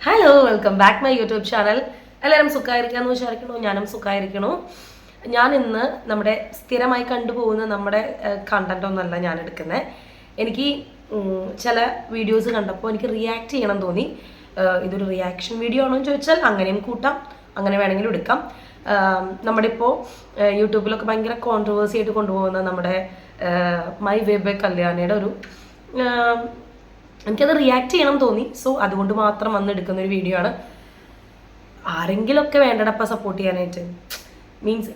Hello welcome back my YouTube channel എല്ലാവരും സുഖമായിരിക്കാന്ന് വിചാരിക്കണു ഞാനും സുഖമായിരിക്കണു ഞാൻ ഇന്ന് നമ്മുടെ സ്ഥിരമായി കണ്ടുപോകുന്ന നമ്മുടെ കണ്ടന്റ് ഒന്നല്ല ഞാൻ എടുക്കുന്നത് എനിക്ക് ചില വീഡിയോസ് കണ്ടപ്പോൾ എനിക്ക് റിയാക്ട് ചെയ്യണം തോന്നി. ഇതൊരു റിയാക്ഷൻ വീഡിയോ ആണോ എന്ന് ചോദിച്ചാൽ അങ്ങനെയും കൂട്ടാം അങ്ങനെ വേണമെങ്കിലും എടുക്കാം. നമ്മുടെ ഇപ്പോൾ യൂട്യൂബിലൊക്കെ ഭയങ്കര കോൺട്രവേഴ്സി ആയിട്ട് കൊണ്ടുപോകുന്ന നമ്മുടെ മൈ വേബെ കല്യാണിയുടെ ഒരു എനിക്കത് റിയാക്ട് ചെയ്യണം തോന്നി. സോ അതുകൊണ്ട് മാത്രം വന്ന് എടുക്കുന്ന ഒരു വീഡിയോ ആണ്. ആരെങ്കിലുമൊക്കെ വേണ്ടടപ്പ സപ്പോർട്ട് ചെയ്യാനായിട്ട്. മീൻസ്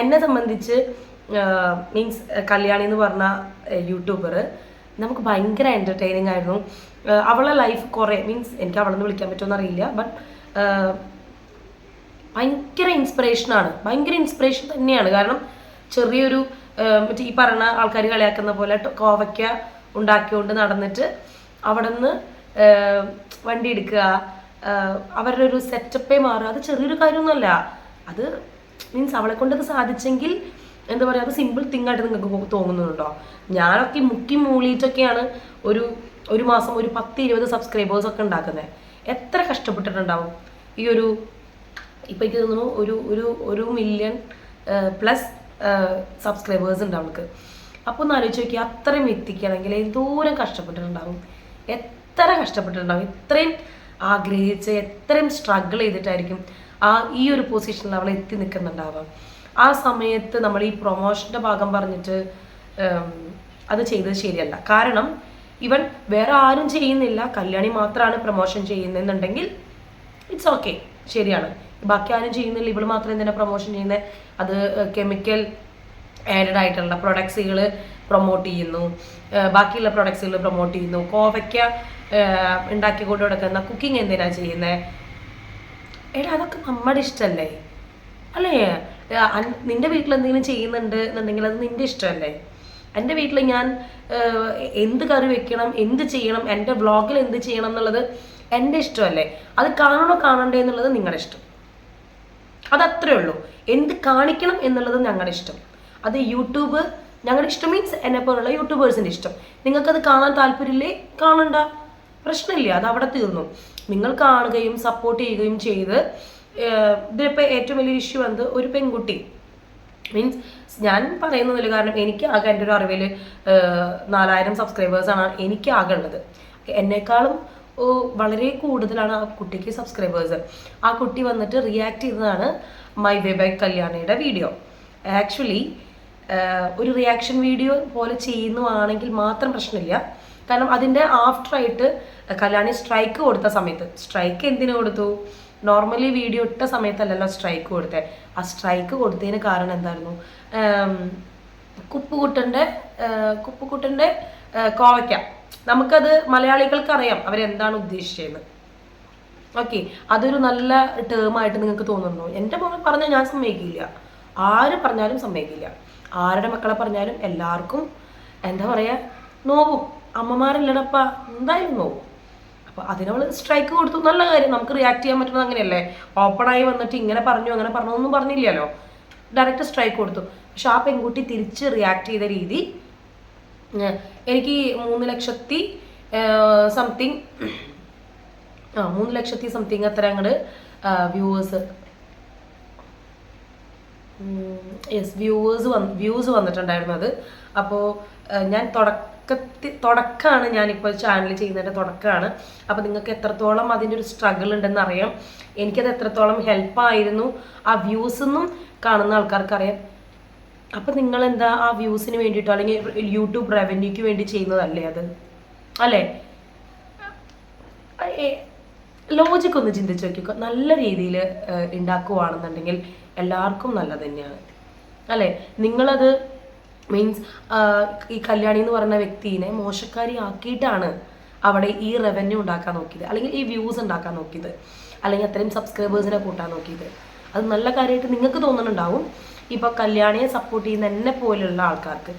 എന്നെ സംബന്ധിച്ച് മീൻസ് കല്യാണി എന്ന് പറഞ്ഞ യൂട്യൂബർ നമുക്ക് ഭയങ്കര എന്റർടൈനിങ് ആയിരുന്നു. അവളെ ലൈഫ് കുറേ മീൻസ് എനിക്ക് അവളെന്ന് വിളിക്കാൻ പറ്റുമെന്ന് അറിയില്ല ബട്ട് ഭയങ്കര ഇൻസ്പിറേഷനാണ് ഭയങ്കര ഇൻസ്പിറേഷൻ തന്നെയാണ്. കാരണം ചെറിയൊരു മറ്റേ ഈ പറഞ്ഞ ആൾക്കാർ കളിയാക്കുന്ന പോലെ കോവയ്ക്ക ഉണ്ടാക്കിക്കൊണ്ട് നടന്നിട്ട് അവിടെ നിന്ന് വണ്ടി എടുക്കുക അവരുടെ ഒരു സെറ്റപ്പേ മാറുക. അത് ചെറിയൊരു കാര്യമൊന്നുമല്ല. അത് മീൻസ് അവളെ കൊണ്ടത് സാധിച്ചെങ്കിൽ എന്താ പറയുക അത് സിമ്പിൾ തിങ് ആയിട്ട് നിങ്ങൾക്ക് തോന്നുന്നുണ്ടോ? ഞാനൊക്കെ മുക്കി മൂളിയിട്ടൊക്കെയാണ് ഒരു ഒരു മാസം ഒരു പത്ത് ഇരുപത് സബ്സ്ക്രൈബേഴ്സ് ഒക്കെ ഉണ്ടാക്കുന്നത് എത്ര കഷ്ടപ്പെട്ടിട്ടുണ്ടാവും? ഈ ഒരു ഇപ്പം എനിക്ക് തോന്നുന്നു ഒരു ഒരു ഒരു മില്യൺ പ്ലസ് സബ്സ്ക്രൈബേഴ്സ് ഉണ്ട് അവൾക്ക്. അപ്പോൾ ഒന്ന് ആലോചിച്ച് നോക്കി അത്രയും എത്തിക്കണമെങ്കിൽ എന്തോരം കഷ്ടപ്പെട്ടിട്ടുണ്ടാവും? എത്ര കഷ്ടപ്പെട്ടിട്ടുണ്ടാവും? ഇത്രയും ആഗ്രഹിച്ച് എത്രയും സ്ട്രഗിൾ ചെയ്തിട്ടായിരിക്കും ആ ഈ ഒരു പൊസിഷനിൽ അവൾ എത്തി നിൽക്കുന്നുണ്ടാവാം ആ സമയത്ത് നമ്മൾ ഈ പ്രൊമോഷന്റെ ഭാഗം പറഞ്ഞിട്ട് അത് ചെയ്തത് ശരിയല്ല. കാരണം ഇവൻ വേറെ ആരും ചെയ്യുന്നില്ല. കല്യാണി മാത്രമാണ് പ്രൊമോഷൻ ചെയ്യുന്നതെന്നുണ്ടെങ്കിൽ ഇറ്റ്സ് ഓക്കെ ശരിയാണ്. ബാക്കി ആരും ചെയ്യുന്നില്ല. ഇവൾ മാത്രം എന്തിനാണ് പ്രൊമോഷൻ ചെയ്യുന്നത് അത് കെമിക്കൽ ആഡഡ് ആയിട്ടുള്ള പ്രൊഡക്ട്സുകൾ പ്രൊമോട്ട് ചെയ്യുന്നു. ബാക്കിയുള്ള പ്രൊഡക്ട്സുകൾ പ്രൊമോട്ട് ചെയ്യുന്നു. കോവയ്ക്ക ഏഹ് ഉണ്ടാക്കി കൊണ്ട് കൊടുക്കുന്ന കുക്കിംഗ് എന്തിനാ ചെയ്യുന്നത് എടാ അതൊക്കെ നമ്മുടെ ഇഷ്ടമല്ലേ അല്ലേ? നിന്റെ വീട്ടിൽ എന്തെങ്കിലും ചെയ്യുന്നുണ്ട് എന്നുണ്ടെങ്കിൽ അത് നിന്റെ ഇഷ്ടമല്ലേ? എന്റെ വീട്ടിൽ ഞാൻ എന്ത് കറി വെക്കണം എന്ത് ചെയ്യണം എന്റെ വ്ളോഗിൽ എന്ത് ചെയ്യണം എന്നുള്ളത് എന്റെ ഇഷ്ടമല്ലേ? അത് കാണണോ കാണണ്ടേ എന്നുള്ളത് നിങ്ങളുടെ ഇഷ്ടം. അതത്രേ ഉള്ളൂ. എന്ത് കാണിക്കണം എന്നുള്ളത് ഞങ്ങളുടെ ഇഷ്ടം. അത് യൂട്യൂബ് ഞങ്ങളുടെ ഇഷ്ടം മീൻസ് എന്നെ പോലുള്ള യൂട്യൂബേഴ്സിന്റെ ഇഷ്ടം. നിങ്ങൾക്കത് കാണാൻ താല്പര്യമില്ലേ? കാണണ്ട. പ്രശ്നമില്ല അത് അവിടെ തീർന്നു. നിങ്ങൾ കാണുകയും സപ്പോർട്ട് ചെയ്യുകയും ചെയ്ത് ഇതിലിപ്പോൾ ഏറ്റവും വലിയ ഇഷ്യൂ വന്നത് ഒരു പെൺകുട്ടി. മീൻസ് ഞാൻ പറയുന്നതിൽ കാരണം എനിക്ക് ആകെ എന്റെ ഒരു അറിവിൽ നാലായിരം സബ്സ്ക്രൈബേഴ്സാണ് എനിക്ക് ആകെ ഉള്ളത്. എന്നെക്കാളും വളരെ കൂടുതലാണ് ആ കുട്ടിക്ക് സബ്സ്ക്രൈബേഴ്സ് ആ കുട്ടി വന്നിട്ട് റിയാക്ട് ചെയ്തതാണ് മൈ വേ ബൈ കല്യാണിയുടെ വീഡിയോ ആക്ച്വലി ഒരു റിയാക്ഷൻ വീഡിയോ പോലെ ചെയ്യുന്നതാണെങ്കിൽ മാത്രം പ്രശ്നമില്ല. കാരണം അതിന്റെ ആഫ്റ്റർ ആയിട്ട് കല്യാണി സ്ട്രൈക്ക് കൊടുത്ത സമയത്ത്. സ്ട്രൈക്ക് എന്തിനു കൊടുത്തു? നോർമലി വീഡിയോ ഇട്ട സമയത്തല്ലല്ലോ സ്ട്രൈക്ക് കൊടുത്തത് ആ സ്ട്രൈക്ക് കൊടുത്തതിന് കാരണം എന്തായിരുന്നു? കുപ്പുകുട്ടന്റെ കുപ്പുകുട്ടന്റെ കോവയ്ക്ക. നമുക്കത് മലയാളികൾക്ക് അറിയാം അവരെന്താണ് ഉദ്ദേശിച്ചത് ഓക്കെ അതൊരു നല്ല ടേം ആയിട്ട് നിങ്ങൾക്ക് തോന്നുന്നു എന്റെ മോനെ പറഞ്ഞാൽ ഞാൻ സമ്മതിക്കില്ല. ആര് പറഞ്ഞാലും സമ്മതിക്കില്ല. ആരുടെ മക്കളെ പറഞ്ഞാലും എല്ലാവർക്കും എന്താ പറയുക നോവും. അമ്മമാരില്ലടപ്പ എന്തായാലും നോവും. അപ്പോൾ അതിനവൾ സ്ട്രൈക്ക് കൊടുത്തു. നല്ല കാര്യം. നമുക്ക് റിയാക്ട് ചെയ്യാൻ പറ്റുന്നത് അങ്ങനെയല്ലേ? ഓപ്പണായി വന്നിട്ട് ഇങ്ങനെ പറഞ്ഞു അങ്ങനെ പറഞ്ഞു ഒന്നും പറഞ്ഞില്ലല്ലോ. ഡയറക്റ്റ് സ്ട്രൈക്ക് കൊടുത്തു. പക്ഷെ ആ പെൺകുട്ടി തിരിച്ച് റിയാക്ട് ചെയ്ത രീതി എനിക്ക് മൂന്ന് ലക്ഷത്തി സംതിങ് ആ മൂന്ന് ലക്ഷത്തി സംതിങ് അത്ര അങ്ങോട്ട് വ്യൂവേഴ്സ് യെസ് വ്യൂവേഴ്സ് വന്ന് വ്യൂസ് വന്നിട്ടുണ്ടായിരുന്നു അത്. അപ്പോൾ ഞാൻ തുടക്കത്തിൽ തുടക്കമാണ് ഞാനിപ്പോൾ ചാനൽ ചെയ്യുന്നതിന്റെ തുടക്കമാണ് അപ്പോൾ നിങ്ങൾക്ക് എത്രത്തോളം അതിന്റെ ഒരു സ്ട്രഗിൾ ഉണ്ടെന്ന് അറിയാം. എനിക്കത് എത്രത്തോളം ഹെൽപ്പായിരുന്നു ആ വ്യൂസ് എന്നും കാണുന്ന ആൾക്കാർക്ക് അറിയാം. അപ്പം നിങ്ങൾ എന്താ ആ വ്യൂസിന് വേണ്ടിയിട്ടോ അല്ലെങ്കിൽ യൂട്യൂബ് റവന്യൂക്ക് വേണ്ടി ചെയ്യുന്നതല്ലേ അത്? അല്ലേ? ലോജിക് ഒന്ന് ചിന്തിച്ച് നോക്കിക്കോ. നല്ല രീതിയിൽ ഉണ്ടാക്കുവാണെന്നുണ്ടെങ്കിൽ എല്ലാവർക്കും നല്ലത് തന്നെയാണ്. അല്ലേ? നിങ്ങളത് മീൻസ് ഈ കല്യാണി എന്ന് പറയുന്ന വ്യക്തിനെ മോശക്കാരി ആക്കിയിട്ടാണ് അവിടെ ഈ റവന്യൂ ഉണ്ടാക്കാൻ നോക്കിയത്. അല്ലെങ്കിൽ ഈ വ്യൂസ് ഉണ്ടാക്കാൻ നോക്കിയത്. അല്ലെങ്കിൽ അത്രയും സബ്സ്ക്രൈബേഴ്സിനെ കൂട്ടാൻ നോക്കിയത്. അത് നല്ല കാര്യമായിട്ട് നിങ്ങൾക്ക് തോന്നുന്നുണ്ടാവും. ഇപ്പോൾ കല്യാണിയെ സപ്പോർട്ട് ചെയ്യുന്ന എന്നെ പോലെയുള്ള ആൾക്കാർക്ക്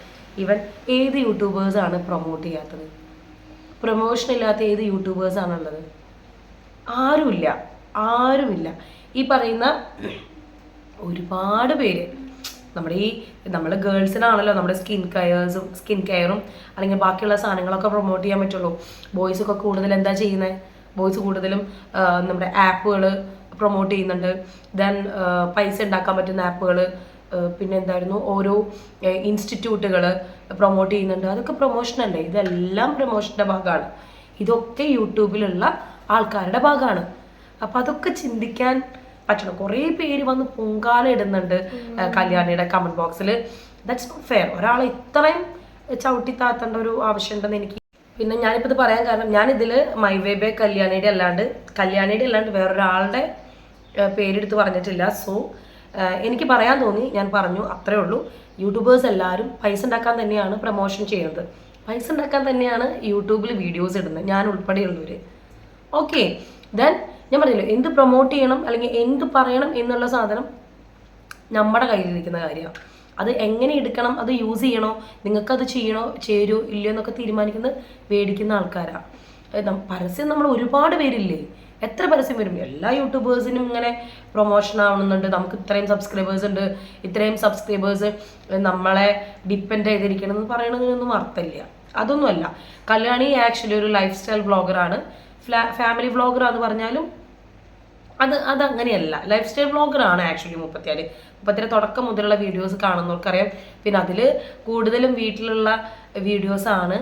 ഇവൻ ഏത് യൂട്യൂബേഴ്സാണ് പ്രൊമോട്ട് ചെയ്യാത്തത്? പ്രൊമോഷൻ ഇല്ലാത്ത ഏത് യൂട്യൂബേഴ്സാണുള്ളത് ആരുമില്ല ആരുമില്ല. ഈ പറയുന്ന ഒരുപാട് പേര് നമ്മുടെ ഈ നമ്മൾ ഗേൾസിനാണല്ലോ നമ്മുടെ സ്കിൻ കെയേഴ്സും സ്കിൻ കെയറും അല്ലെങ്കിൽ ബാക്കിയുള്ള സാധനങ്ങളൊക്കെ പ്രൊമോട്ട് ചെയ്യാൻ പറ്റുള്ളൂ. ബോയ്സൊക്കെ കൂടുതൽ എന്താ ചെയ്യുന്നത് ബോയ്സ് കൂടുതലും നമ്മുടെ ആപ്പുകൾ പ്രൊമോട്ട് ചെയ്യുന്നുണ്ട്. ദെൻ പൈസ ഉണ്ടാക്കാൻ പറ്റുന്ന ആപ്പുകൾ പിന്നെ എന്തായിരുന്നു? ഓരോ ഇൻസ്റ്റിറ്റ്യൂട്ടുകൾ പ്രൊമോട്ട് ചെയ്യുന്നുണ്ട്. അതൊക്കെ പ്രൊമോഷൻ അല്ലേ? ഇതെല്ലാം പ്രൊമോഷന്റെ ഭാഗമാണ്. ഇതൊക്കെ യൂട്യൂബിലുള്ള ആൾക്കാരുടെ ഭാഗമാണ്. അപ്പം അതൊക്കെ ചിന്തിക്കാൻ പറ്റണം. കുറേ പേര് വന്ന് പൊങ്കാല ഇടുന്നുണ്ട്. കല്യാണിയുടെ കമന്റ് ബോക്സിൽ ദാറ്റ്സ് നോട്ട് ഫെയർ ഒരാളെ ഇത്രയും ചവിട്ടി താത്തേണ്ട ഒരു ആവശ്യമുണ്ടെന്ന് എനിക്ക് പിന്നെ ഞാനിപ്പോൾ ഇത് പറയാൻ കാരണം ഞാനിതിൽ മൈവേബെ കല്യാണിയുടെ അല്ലാണ്ട് കല്യാണിയുടെ അല്ലാണ്ട് വേറൊരാളുടെ പേരെടുത്ത് പറഞ്ഞിട്ടില്ല. സോ എനിക്ക് പറയാൻ തോന്നി ഞാൻ പറഞ്ഞു അത്രേ ഉള്ളൂ. യൂട്യൂബേഴ്സ് എല്ലാവരും പൈസ ഉണ്ടാക്കാൻ തന്നെയാണ് പ്രൊമോഷൻ ചെയ്യുന്നത്. പൈസ ഉണ്ടാക്കാൻ തന്നെയാണ് യൂട്യൂബിൽ വീഡിയോസ് ഇടുന്നത്. ഞാൻ ഉൾപ്പെടെയുള്ളവർ ഓക്കെ ദെൻ ഞാൻ പറഞ്ഞല്ലോ എന്ത് പ്രൊമോട്ട് ചെയ്യണം അല്ലെങ്കിൽ എന്ത് പറയണം എന്നുള്ള സാധനം നമ്മുടെ കയ്യിലിരിക്കുന്ന കാര്യമാണ്. അത് എങ്ങനെ എടുക്കണം അത് യൂസ് ചെയ്യണോ നിങ്ങൾക്കത് ചെയ്യണോ ചേരുമോ ഇല്ലയോ എന്നൊക്കെ തീരുമാനിക്കുന്നത് മേടിക്കുന്ന ആൾക്കാരാണ്. പരസ്യം നമ്മൾ ഒരുപാട് പേരില്ലേ എത്ര പരസ്യം വരും? എല്ലാ യൂട്യൂബേഴ്സിനും ഇങ്ങനെ പ്രൊമോഷൻ ആവണമെന്നുണ്ട്. നമുക്ക് ഇത്രയും സബ്സ്ക്രൈബേഴ്സ് ഉണ്ട്. ഇത്രയും സബ്സ്ക്രൈബേഴ്സ് നമ്മളെ ഡിപ്പെൻഡ് ചെയ്തിരിക്കണം എന്ന് പറയണതിനൊന്നും അർത്ഥമില്ല. അതൊന്നുമല്ല. കല്യാണി ആക്ച്വലി ഒരു ലൈഫ് സ്റ്റൈൽ വ്ളോഗറാണ് ഫാമിലി വ്ളോഗറാന്ന് പറഞ്ഞാലും അത് അതങ്ങനെയല്ല. ലൈഫ് സ്റ്റൈൽ വ്ളോഗറാണ് ആക്ച്വലി മുപ്പത്തിയാൽ മുപ്പത്തിയാൽ തുടക്കം മുതലുള്ള വീഡിയോസ് കാണുന്നവർക്കറിയാം. പിന്നെ അതിൽ കൂടുതലും വീട്ടിലുള്ള വീഡിയോസാണ്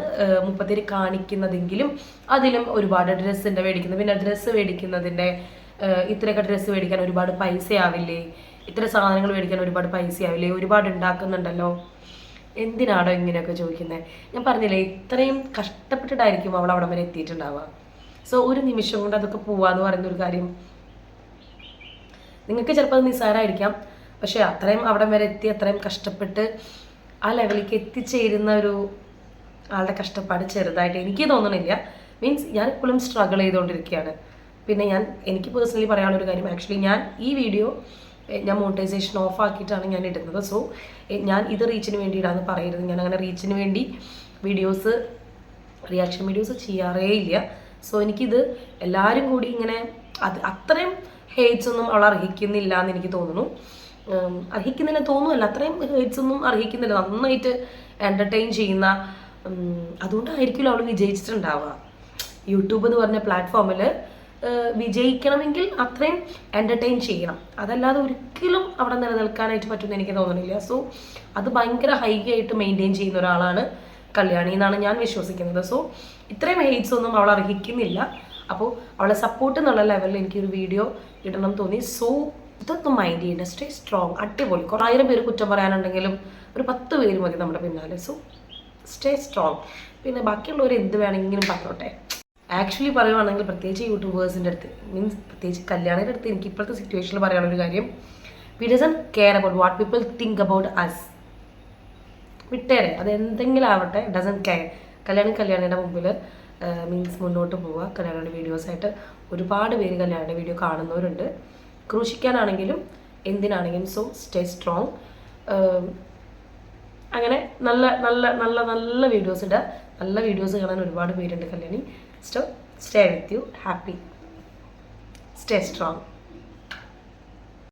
മുപ്പത്തിയാൽ കാണിക്കുന്നതെങ്കിലും അതിലും ഒരുപാട് ഡ്രസ്സിന്റെ മേടിക്കുന്നത്. പിന്നെ ഡ്രസ്സ് മേടിക്കുന്നതിന്റെ ഇത്രയൊക്കെ ഡ്രസ്സ് മേടിക്കാൻ ഒരുപാട് പൈസ ആവില്ലേ ഇത്ര സാധനങ്ങൾ മേടിക്കാൻ ഒരുപാട് പൈസ ആവില്ലേ ഒരുപാട് ഉണ്ടാക്കുന്നുണ്ടല്ലോ. എന്തിനാണോ ഇങ്ങനെയൊക്കെ ചോദിക്കുന്നത് ഞാൻ പറഞ്ഞില്ലേ ഇത്രയും കഷ്ടപ്പെട്ടിട്ടായിരിക്കും അവൾ അവിടെ വരെ എത്തിയിട്ടുണ്ടാവുക. സോ ഒരു നിമിഷം കൊണ്ട് അതൊക്കെ പോവാന്ന് പറയുന്ന ഒരു കാര്യം. നിങ്ങൾക്ക് ചിലപ്പോൾ അത് നിസ്സാരമായിരിക്കാം പക്ഷേ അത്രയും അവിടെ വരെ എത്തി അത്രയും കഷ്ടപ്പെട്ട് ആ ലെവലിലേക്ക് എത്തിച്ചേരുന്ന ഒരു ആളുടെ കഷ്ടപ്പാട് ചെറുതായിട്ട് എനിക്ക് തോന്നണില്ല. മീൻസ് ഞാൻ ഇപ്പോഴും സ്ട്രഗിൾ ചെയ്തുകൊണ്ടിരിക്കുകയാണ് പിന്നെ ഞാൻ എനിക്ക് പേഴ്സണലി പറയാനുള്ളൊരു കാര്യം ആക്ച്വലി ഞാൻ ഈ വീഡിയോ ഞാൻ മോണിറ്റൈസേഷൻ ഓഫ് ആക്കിയിട്ടാണ് ഞാൻ ഇടുന്നത്. സോ ഞാൻ ഇത് റീച്ചിന് വേണ്ടി ഇടാന്ന് പറയരുത്. ഞാൻ അങ്ങനെ റീച്ചിന് വേണ്ടി വീഡിയോസ് റിയാക്ഷൻ വീഡിയോസ് ചെയ്യാറേ ഇല്ല സോ എനിക്കിത് എല്ലാവരും കൂടി ഇങ്ങനെ അത് അത്രയും ഹേറ്റ്സ് ഒന്നും അവൾ അർഹിക്കുന്നില്ല എന്ന് എനിക്ക് തോന്നുന്നു. അർഹിക്കുന്നില്ല തോന്നുമല്ല അത്രയും ഹേറ്റ്സ് ഒന്നും അർഹിക്കുന്നില്ല. നന്നായിട്ട് എന്റർടൈൻ ചെയ്യുന്ന അതുകൊണ്ടായിരിക്കുമല്ലോ അവൾ വിജയിച്ചിട്ടുണ്ടാവുക. യൂട്യൂബ് എന്ന് പറഞ്ഞ പ്ലാറ്റ്ഫോമിൽ വിജയിക്കണമെങ്കിൽ അത്രയും എന്റർടൈൻ ചെയ്യണം. അതല്ലാതെ ഒരിക്കലും അവിടെ നിലനിൽക്കാനായിട്ട് പറ്റുമെന്ന് എനിക്ക് തോന്നുന്നില്ല. സോ അത് ഭയങ്കര ഹൈ ആയിട്ട് മെയിന്റെയിൻ ചെയ്യുന്ന ഒരാളാണ് കല്യാണി എന്നാണ് ഞാൻ വിശ്വസിക്കുന്നത്. സോ ഇത്രയും ഹെയ്റ്റ്സ് ഒന്നും അവൾ അർഹിക്കുന്നില്ല. അപ്പോൾ അവളെ സപ്പോർട്ട് എന്നുള്ള ലെവലിൽ എനിക്കൊരു വീഡിയോ ഇടണം തോന്നി. സോ ഇതൊന്നും മൈൻഡ് ചെയ്യേണ്ട. സ്റ്റേ സ്ട്രോങ് അടിപൊളി. കുറേ ആയിരം പേര് കുറ്റം പറയാനുണ്ടെങ്കിലും ഒരു പത്ത് പേര് മതി നമ്മുടെ പിന്നാലെ. സോ സ്റ്റേ സ്ട്രോങ് പിന്നെ ബാക്കിയുള്ളവർ എന്ത് വേണമെങ്കിലും പറഞ്ഞോട്ടെ. ആക്ച്വലി പറയുവാണെങ്കിൽ പ്രത്യേകിച്ച് യൂട്യൂബേഴ്സിന്റെ അടുത്ത് മീൻസ് പ്രത്യേകിച്ച് കല്യാണിന്റെ അടുത്ത് എനിക്ക് ഇപ്പോഴത്തെ സിറ്റുവേഷനിൽ പറയാനുള്ളൊരു കാര്യം. We doesn't care about what people think about us വിട്ടേരെ. അത് എന്തെങ്കിലും ആവട്ടെ. ഡസൻ കെയർ കല്യാണി കല്യാണിയുടെ മുമ്പിൽ മീൻസ് മുന്നോട്ട് പോവുക. കല്യാണിയുടെ വീഡിയോസായിട്ട് ഒരുപാട് പേര് കല്യാണിയുടെ വീഡിയോ കാണുന്നവരുണ്ട്. ക്രൂശിക്കാനാണെങ്കിലും എന്തിനാണെങ്കിലും സോ സ്റ്റേ സ്ട്രോങ് അങ്ങനെ നല്ല നല്ല നല്ല നല്ല വീഡിയോസ് ഇടുക നല്ല വീഡിയോസ് കാണാൻ ഒരുപാട് പേരുണ്ട് കല്യാണി. സ്റ്റോ stay with you happy stay strong